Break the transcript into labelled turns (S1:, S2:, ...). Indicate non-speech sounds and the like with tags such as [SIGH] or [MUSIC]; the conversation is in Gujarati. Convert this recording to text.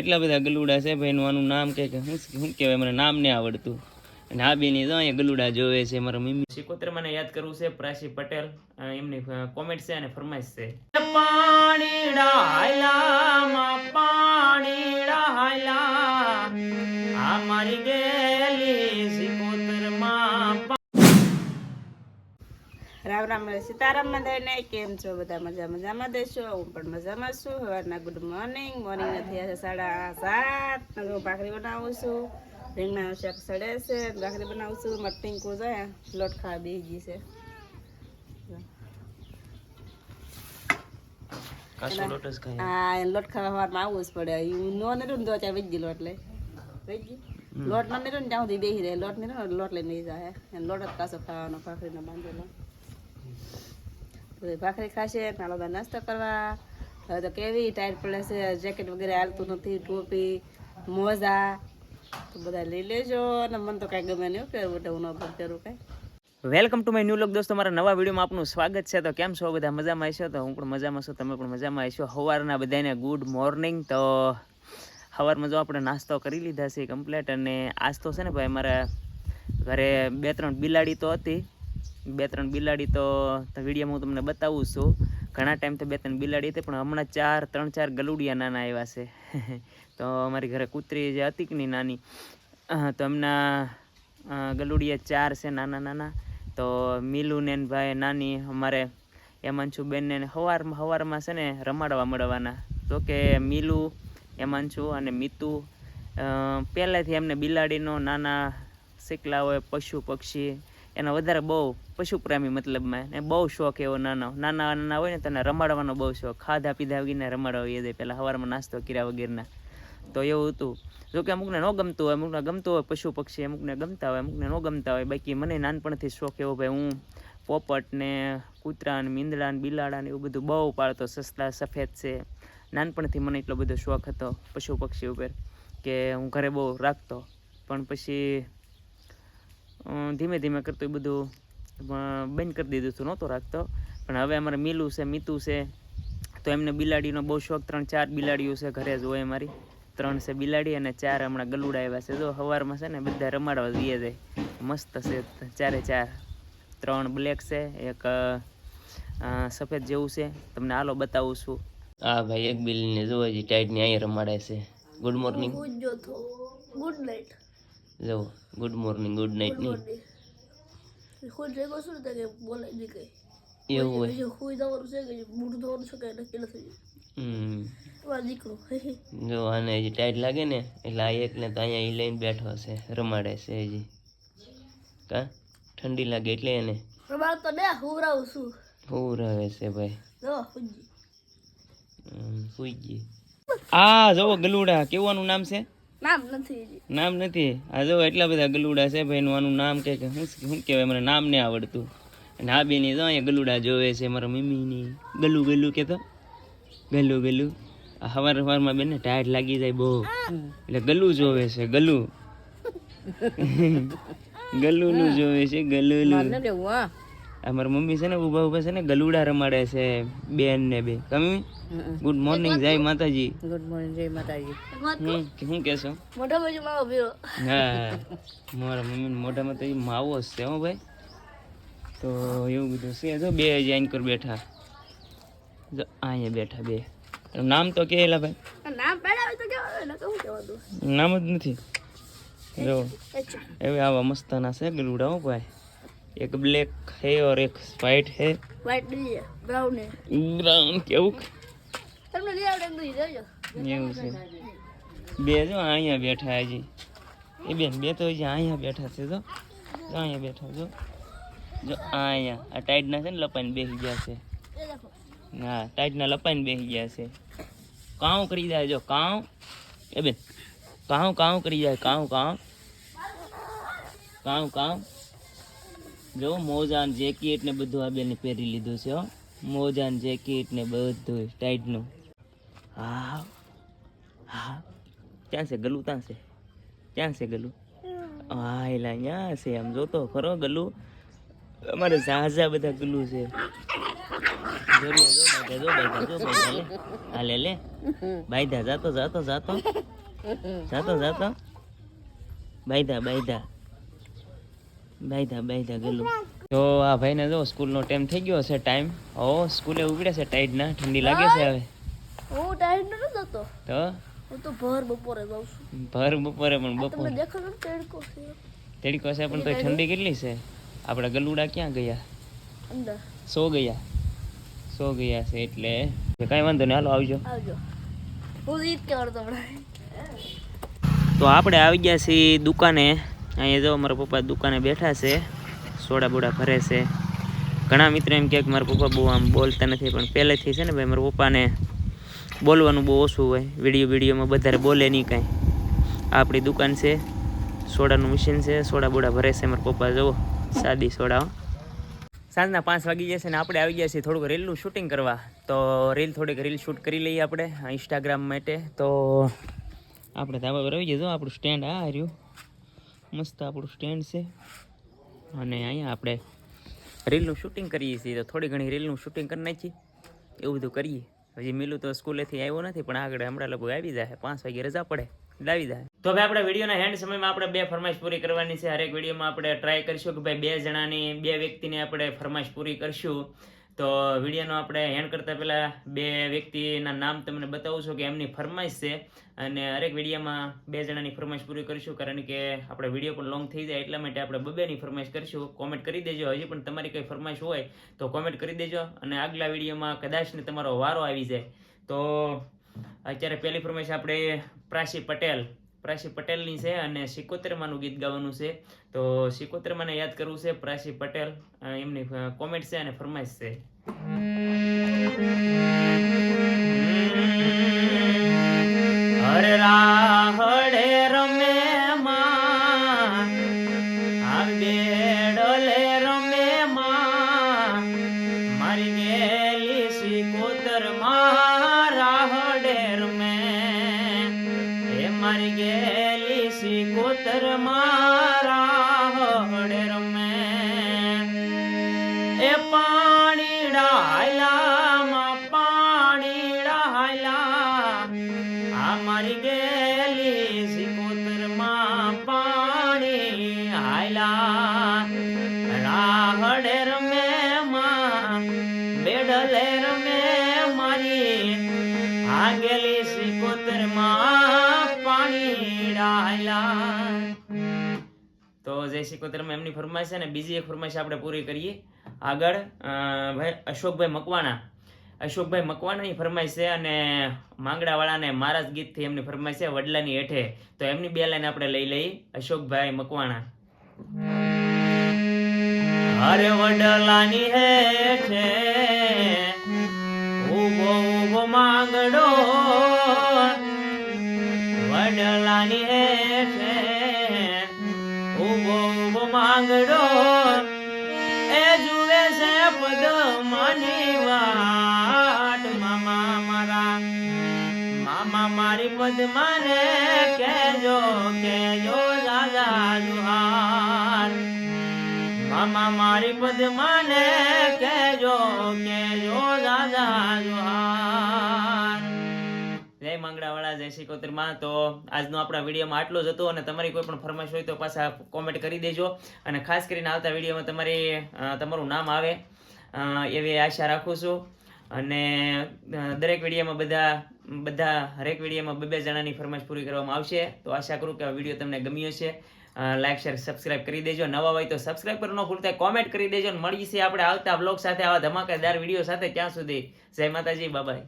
S1: એટલા બધા ગલુડા છે ભાઈ એનું આનું નામ કે કે શું શું કહેવાય મને નામ નહીં આવડતું. અને આ બેની તો અહીંયા ગલુડા જોવે છે મારા મમ્મી. સિકોતર મને યાદ કરવું છે પ્રાસી પટેલ એમની કોમેન્ટ છે અને ફરમાઈશ છે. પાણી ડાયલામાં પાણી ડાયલા આ મારી ગેલી
S2: રામ રામ સીતારામ બધાને કેમ છો? બધા મજા મજામાં દેશો હું પણ મજામાં છું. સવારના ગુડ મોર્નિંગ મોર્નિંગ નથી આજે સાડા સાત. હું ભાખરી બનાવું છું. રીંગણાનું શાક સડે છે. ભાખરી બનાવું છું. મારે ટીંકુ લોટ ખાવા ગઈ છે. હા લોટ ખાવામાં આવવું જ પડે. નો ને દો ત્યાં વેચી લોટ લે વેચી? લોટ ના નીરું ને ત્યાં સુધી બેસી રહે. લોટ નીરું લોટ લઈને જાય. લોટ જ કાસો ખાવાનો ભાખરીનો બાંધેલો. બધી ભાખરી ખાશે, નાનો બધા નાસ્તો કરવા. હવે તો કેવી ટાઈટ પડે જેકેટ વગેરે હાલતું નથી, ટોપી, મોજા. તો બધા લઈ લેજો, અને મને તો કાંઈ ગમે નહીં પહેરવું એટલે હું ન પહેરું કાંઈ.
S1: Welcome to my new look દોસ્તો, મારા નવા વિડીયોમાં આપનું સ્વાગત છે. તો કેમ છો બધા? મજામાં હશો? તો હું પણ મજામાં છું, તમે પણ મજામાં હશો. સવારના બધાને ગુડ મોર્નિંગ તો સવારમાં જો આપણે નાસ્તો કરી લીધા છે કમ્પ્લેટ અને આજ તો છે ને ભાઈ, મારા ઘરે બે ત્રણ બિલાડી તો હતી. બે ત્રણ બિલાડી તો વિડીયોમાં હું તમને બતાવું છું. ઘણા ટાઈમથી બે ત્રણ બિલાડી હતી, પણ હમણાં ચાર, ત્રણ ચાર ગલુડિયા નાના આવ્યા છે. [LAUGHS] તો અમારી ઘરે કૂતરી જે હતી નાની તો એમના ગલુડિયા ચાર છે નાના નાના. તો મીલુ ને ને ભાઈ નાની અમારે હેમાંશુ બેનને સવારમાં હવારમાં છે ને રમાડવા મળવાના. તો કે મીલુ હેમાંશુ અને મિતુ પહેલેથી એમને બિલાડીનો નાના શીખલા હોય, પશુ પક્ષી એનો વધારે બહુ પશુપ્રેમી મતલબમાં. એને બહુ શોખ એવો નાનો. નાના નાના હોય ને તેને રમાડવાનો બહુ શોખ. ખાધા પીધા વગીને રમાડવા એ પહેલાં સવારમાં નાસ્તો કર્યા વગેરેના. તો એવું હતું. જોકે અમુકને ન ગમતું હોય, અમુકને ગમતું હોય પશુ પક્ષી, અમુકને ગમતા હોય, અમુકને ન ગમતા હોય. બાકી મને નાનપણથી શોખ એવો ભાઈ હું પોપટ ને કૂતરા ને મીંદડા ને બિલાડા ને એવું બધું બહુ પાળતો. સસ્તા સફેદ છે. નાનપણથી મને એટલો બધો શોખ હતો પશુ પક્ષી ઉપર કે હું ઘરે બહુ રાખતો. પણ પછી ધીમે ધીમે કરતું એ બધું બંધ કરી દીધું હતું નહોતો રાખતો. પણ હવે અમારે મીલું છે મીતું છે તો એમને બિલાડીનો બહુ શોખ ત્રણ ચાર બિલાડીઓ છે ઘરે જ હોય અમારી. ત્રણ છે બિલાડી અને ચાર હમણાં ગલુડા આવ્યા છે. જો સવારમાં છે ને બધા રમાડવા જઈએ જાય મસ્ત છે ચારે ચાર. ત્રણ બ્લેક છે એક સફેદ જેવું છે. તમને હાલો બતાવું છું. હા ભાઈ એક બિલને જોવા જઈ ટાઈટની અહીંયા રમાડે છે. ગુડ મોર્નિંગ
S3: ગુડ નાઇટ
S1: જો ગુડ મોર્નિંગ ગુડ નાઇટની
S3: ખુદ ભેગો શું ને કે બોલાય નહીં કઈ?
S1: એવું હોય.
S3: ખુઈ જવાનું છે કે મોટું થવાનું છે કે નક્કી નથી?
S1: હમ.
S3: તમારો દીકરો.
S1: જો આને હજી ટાઈટ લાગે ને એટલે આ એકને તો અહીંયા ઈ લઈને બેઠો છે રમાડે છે હજી. કા? ઠંડી લાગે એટલે એને.
S3: રમાડ તો ને હુવરાવું છું.
S1: પૂરાવે છે ભાઈ.
S3: જો
S1: સુઈ ગઈ. આ જુઓ ગલુડા કેવાનું નામ છે?
S3: નામ નથી
S1: નામ નથી? આ જો એટલા બધા ગલુડા છે આનું નામ કે કે શું શું કહેવાય મને નામ નહીં આવડતું. અને આ બેની જો અહીંયા ગલુડા જોવે છે મારા મમ્મીની. ગલુ ગલું કે તો ગલુ. ગલું સવાર સવારમાં બેને ટાયર લાગી જાય બહુ. એટલે ગલું જોવે છે ગલું. [LAUGHS] ગલુનું જોવે છે ગલુલું આ મારા મમ્મી છે ને ઊભા ઊભા છે ને ગલુડા રમાડે છે બેન ને બે. કમી ગુડ મોર્નિંગ જય માતાજી.
S2: ગુડ મોર્નિંગ જય માતાજી.
S1: હું શું કેશો
S3: મોટા બાજુ માવો પીરો
S1: હા મારા મમ્મી મોઢામાં તો એ માવો છે હો ભાઈ. તો એવું બધું છે જો બે જ આઈન કર બેઠા. જો અહીંયા બેઠા બે. નામ તો કે એલા ભાઈ?
S3: નામ પેડા તો કેવા ને કહું કહેવાનું
S1: નામ જ નથી. જો એવા આવા મસ્તાના છે ગલુડા હો ભાઈ. એક બ્લેક है और एक व्हाइट है
S3: વ્હાઈટ નહીં બ્રાઉન ને
S1: બ્રાઉન કેવું
S3: તમને લઈ આવડે એમ નહીં જોજો
S1: એવું છે બે જો અહીંયા બેઠા હજી એ બેન બે તો હજી અહીંયા બેઠા છે જો જો અહીંયા બેઠા જો જો અહીંયા આ ટાઈટના છે ને લપાઈને બેસી ગયા છે
S3: એ દેખો
S1: હા ટાઈટના લપાઈને બેસી ગયા છે કાઉ કરી જાય જો કાઉ એ બેન કાઉ કાઉ કરી જાય કાઉ કાઉ કાઉ કાઉ જો મોજા ને જેકેટ ને બધું આ બેને પહેરી લીધું છે, હો. મોજા ને જેકેટ ને બધું ટાઈટનું હા હા. ક્યાં છે ગલું, ત્યાં છે? ક્યાં છે ગલું? હા, એલા અહીંયા છે? આમ જોતો ખરો ગલું. અમારે ઝાઝા બધા ગલું છે. હાલે લે. બાયધા જાતો જાતો જાતો. જાતો જાતો. બાયધા બાયધા બાયધા બાયધા ગેલું તો આ ભાઈને જો સ્કૂલનો ટાઈમ થઈ ગયો છે ટાઈમ. ઓ સ્કૂલે ઉગડે છે ટાઈટ ના ઠંડી લાગે છે હવે.
S3: હું ટાઈડ નો જતો.
S1: તો?
S3: હું તો ભર બપોરે જાઉં છું.
S1: ભર બપોરે પણ બપોર.
S3: દેખાડો ને તડકો છે.
S1: તેડી કસે પણ તો ઠંડી કેટલી છે? આપણા ગલુડા ક્યાં ગયા?
S3: અંદર.
S1: સો ગયા. સો ગયા છે એટલે કાંઈ વાંધો નહીં હાલો આવજો.
S3: આવજો. હું ઈદ કહેવાનો તમને
S1: તો આપણે આવી ગયા છીએ દુકાને. અહીંયા જો મારા પપ્પા દુકાને બેઠા છે, સોડા બોડા ભરે છે. ઘણા મિત્રો એમ કહે કે મારા પપ્પા બહુ આમ બોલતા નથી, પણ પહેલેથી છે ને ભાઈ, મારા પપ્પાને બોલવાનું બહુ ઓછું હોય. વીડિયો વિડીયોમાં વધારે બોલે નહીં કાંઈ. આપણી દુકાન છે, સોડાનું મશીન છે, સોડા બોડા ભરે છે મારા પપ્પા. જુઓ, સાદી સોડા સાંજના પાંચ વાગી જશે ને આપણે આવી ગયા છીએ થોડુંક રીલનું શૂટિંગ કરવા. તો રીલ થોડીક રીલ શૂટ કરી લઈએ આપણે ઇન્સ્ટાગ્રામ માટે. તો આપણે ધાબા પર આવી જજો આપણું સ્ટેન્ડ આ રહ્યું. મસ્ત આપણું સ્ટેન્ડ છે. અને અહીંયા આપણે રીલનું શૂટિંગ કરીએ છીએ. તો થોડી ઘણી રીલનું શૂટિંગ કરી નાખીએ. એવું બધું કરીએ. હજી મિલું તો સ્કૂલેથી આવ્યો નથી, પણ આગળ હમણાં લગભગ આવી જાય પાંચ વાગે રજા પડે. લાવી જાય તો હવે આપણે વિડીયોના હેન્ડ સમયમાં આપણે બે ફરમાઈશ પૂરી કરવાની છે. હરેક વિડીયોમાં આપણે ટ્રાય કરીશું કે ભાઈ બે જણાની, બે વ્યક્તિની આપણે ફરમાઈશ પૂરી કરશું. તો વિડીયોનો આપણે હેન્ડ કરતાં પહેલાં બે વ્યક્તિના નામ તમને બતાવું છું કે એમની ફરમાઈશ છે. અને હરેક વિડીયોમાં બે જણાની ફરમાઈશ પૂરી કરીશું, કારણ કે આપણે વીડિયો પણ લોંગ થઈ જાય એટલા માટે આપણે બબેની ફરમાઈશ કરીશું. કોમેન્ટ કરી દેજો, હજી પણ તમારી કંઈ ફરમાઈશ હોય તો કોમેન્ટ કરી દેજો અને આગલા વિડીયોમાં કદાચ ને તમારો વારો આવી જાય. તો અત્યારે પહેલી ફરમાઈશ આપણે પ્રાસી પટેલ પ્રાસી પટેલની છે અને સિકોતેરમાંનું ગીત ગાવાનું છે. તો સિકોતેરમાંને યાદ કરવું છે પ્રાસી પટેલ એમની કોમેન્ટ છે અને ફરમાઈશ છે. મારી ગેલી સિકોતરમાં પાણી હાયલા. રાહડે રમે માં બેડલે મારી આગેલી ગેલી સિકોતરમાં પાણી ડાયલા. તો જય સિકોતરમાં એમની ફરમાઈશ છે ને, બીજી એક ફરમાઈશ આપણે પૂરી કરીએ. આગળ ભાઈ અશોકભાઈ મકવાણા અશોકભાઈ મકવાણાની ફરમાઈશ છે અને માંગડાવાળાને મારા જ ગીતથી એમની ફરમાઈશ છે, વડલાની હેઠે. તો એમની બે લાઈન આપણે લઈ લઈ. અશોકભાઈ મકવાણા. અરે વડલાની હેઠે ઊભો ઊભો માંગડો. વડલાની હેઠે ઊભો ઊભો માંગડો. મારી પદમાને કેજો કેજો દાદા જુહાર. મામા મારી પદમાને કેજો કેજો દાદા જુહાર. જય મંગળાવાળા, જય શ્રી કોતરમાં તો આજનો આપણા વિડીયોમાં આટલો જ હતો અને તમારી કોઈ પણ ફરમાઈશ હોય તો પાછા કોમેન્ટ કરી દેજો. અને ખાસ કરીને આવતા વિડીયોમાં તમારી તમારું નામ આવે. એવી આશા રાખું છું. અને દરેક વિડીયોમાં બધા બધા હરેક વિડીયોમાં બે બે જણાની ફરમાઈશ પૂરી કરવામાં આવશે. તો આશા કરું કે આ વીડિયો તમને ગમ્યો છે લાઈક, શેર, સબસ્ક્રાઇબ કરી દેજો. નવા હોય તો સબસ્ક્રાઇબ કરવાનું ન ભૂલતા કોમેન્ટ કરી દેજો. મળીએ છીએ આપણે આવતા બ્લોગ સાથે, આવા ધમાકેદાર વીડિયો સાથે. ત્યાં સુધી જય માતાજી. બાબાઈ